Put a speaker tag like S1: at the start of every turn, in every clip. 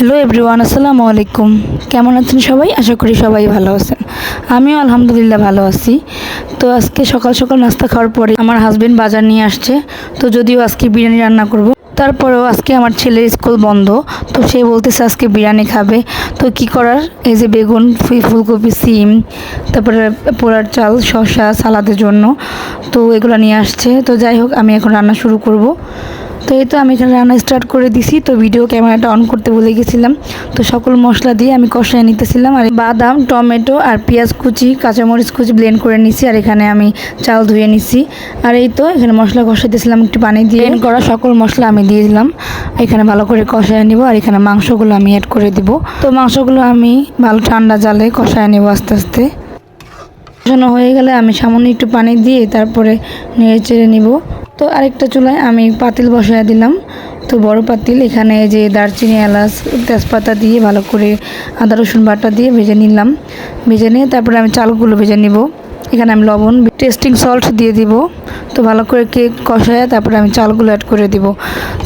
S1: Hello everyone আসসালামু আলাইকুম। কেমন আছেন সবাই? আশা করি সবাই ভালো আছেন। আমিও আলহামদুলিল্লাহ ভালো আছি। তো আজকে সকাল সকাল নাস্তা খাওয়ার পরে আমার হাজবেন্ড বাজার নিয়ে আসছে। তো যদিও আজকে বিরিয়ানি রান্না করব, তারপরেও আজকে আমার ছেলের স্কুল বন্ধ। তো সে বলতেছে আজকে বিরিয়ানি খাবে। তো কি করার? এই যে বেগুন, ফুল- ফুলকপি, সিম, তারপরে পোড়ার চাল, শসা, সালাদের জন্য। তো এগুলো নিয়ে আসছে। তো যাই হোক, আমি এখন রান্না শুরু করব। তো এই তো আমি এখানে রান্না স্টার্ট করে দিছি। তো ভিডিও ক্যামেরাটা অন করতে ভুলে গেছিলাম। তো সকল মশলা দিয়ে আমি কষায় নিতেছিলাম। আর বাদাম, টমেটো আর পেঁয়াজ কুচি, কাঁচামরিচ কুচি ব্লেন্ড করে নিছি। আর এখানে আমি চাল ধুয়ে নিছি। আর এই তো এখানে মশলা কষাইতেছিলাম একটু পানি দিয়ে। করা সকল মশলা আমি দিয়ে দিলাম। এখানে ভালো করে কষায় নিব। আর এখানে মাংসগুলো আমি অ্যাড করে দিব। তো মাংসগুলো আমি ভালো ঠান্ডা জালে কষায় নেব আস্তে আস্তে। কষানো হয়ে গেলে আমি সামান্য একটু পানি দিয়ে তারপরে নেড়ে চেড়ে নিব। তো আরেকটা চুলায় আমি পাতিল বসায় দিলাম। তো বড় পাতিল, এখানে যে দারচিনি, এলাচ, তেজপাতা দিয়ে ভালো করে আদা, রসুন বাটা দিয়ে ভেজে নিলাম। ভেজে নিয়ে তারপরে আমি চালগুলো ভেজে নিব। এখানে আমি লবণ টেস্টিং সল্ট দিয়ে দিব। তো ভালো করে কেক কষায় তারপরে আমি চালগুলো অ্যাড করে দিব।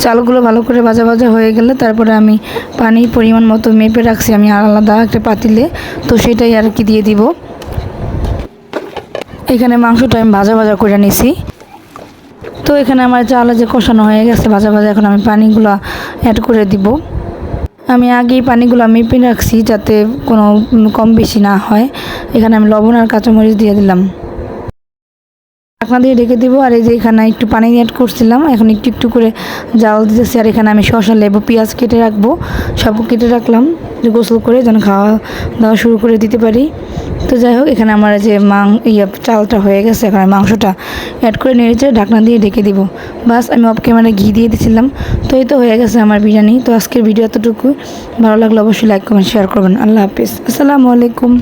S1: চালগুলো ভালো করে ভাজা ভাজা হয়ে গেলে তারপরে আমি পানি পরিমাণ মতো মেপে রাখছি। আমি আলাদা একটা পাতিলে, তো সেটাই আর কি দিয়ে দিব। এখানে মাংসটা আমি ভাজা ভাজা করে নিছি। তো এখানে আমার চাল যে কষানো হয়ে গেছে, ভাজা ভাজা, এখন আমি পানিগুলো অ্যাড করে দিব। আমি আগেই পানিগুলো মেপে রাখছি যাতে কোনো কম বেশি না হয়। এখানে আমি লবণ আর কাঁচামরিচ দিয়ে দিলাম। ঢাকনা দিয়ে ঢেকে দিব, আর এই যে এখানে একটু পানি অ্যাড করছিলাম, এখন একটু একটু করে জাল দিতেছি, আর এখানে আমি শসা, লেবু, পেঁয়াজ কেটে রাখব সব কেটে রাখলাম যে গোসল করে যেন খাওয়া দাওয়া শুরু করে দিতে পারি। তো যাই হোক, এখানে আমার যে মাং ইয়ে চালটা হয়ে গেছে, এখানে মাংসটা অ্যাড করে নেড়েছে ঢাকনা দিয়ে ঢেকে দিব। বাস, আমি অফ ক্যামেরা ঘি দিয়ে দিয়েছিলাম তো এই তো হয়ে গেছে আমার বিরিয়ানি। তো আজকের ভিডিও এতটুকু, ভালো লাগলে অবশ্যই লাইক কমেন্ট শেয়ার করবেন। আল্লাহ হাফিজ। আসসালামু আলাইকুম।